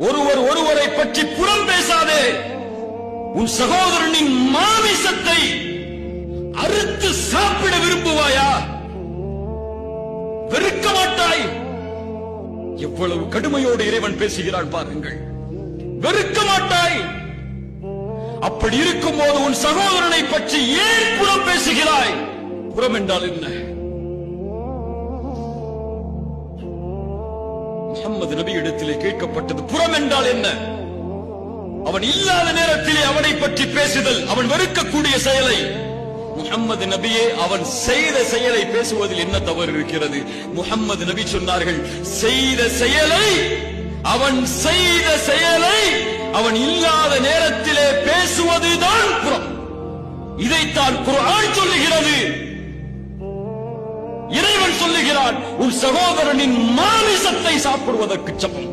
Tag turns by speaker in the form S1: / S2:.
S1: ஒருவர் ஒருவரை பற்றி புறம் பேசாதே. உன் சகோதரனின் மாமிசத்தை அறுத்து சாப்பிட விரும்புவாயா? வெறுக்க மாட்டாய். எவ்வளவு கடுமையோடு இறைவன் பேசுகிறான் பாருங்கள். வெறுக்க மாட்டாய். அப்படி இருக்கும்போது உன் சகோதரனை பற்றி ஏன் புறம் பேசுகிறாய்? புறம் என்றால் என்ன? முகம்மது நபி இடத்திலே கேட்கப்பட்டது புறம் என்றால் என்ன? அவன் இல்லாத நேரத்திலே அவனை பற்றி பேசுதல் அவன் வெறுக்கக்கூடிய செயலை. முகம்மது நபியே அவன் செய்த செயலை பேசுவதில் என்ன தவறு இருக்கிறது? முகம்மது நபி சொன்னார்கள் செய்த செயலை அவன் செய்த செயலை அவன் இல்லாத நேரத்திலே பேசுவதுதான் புறம். இதைத்தான் குரான் சொல்லுகிறது. இறைவன் சொல்லுகிறான் உன் சகோதரனின் மாமிசத்தை சாப்பிடுவதற்கு சமம்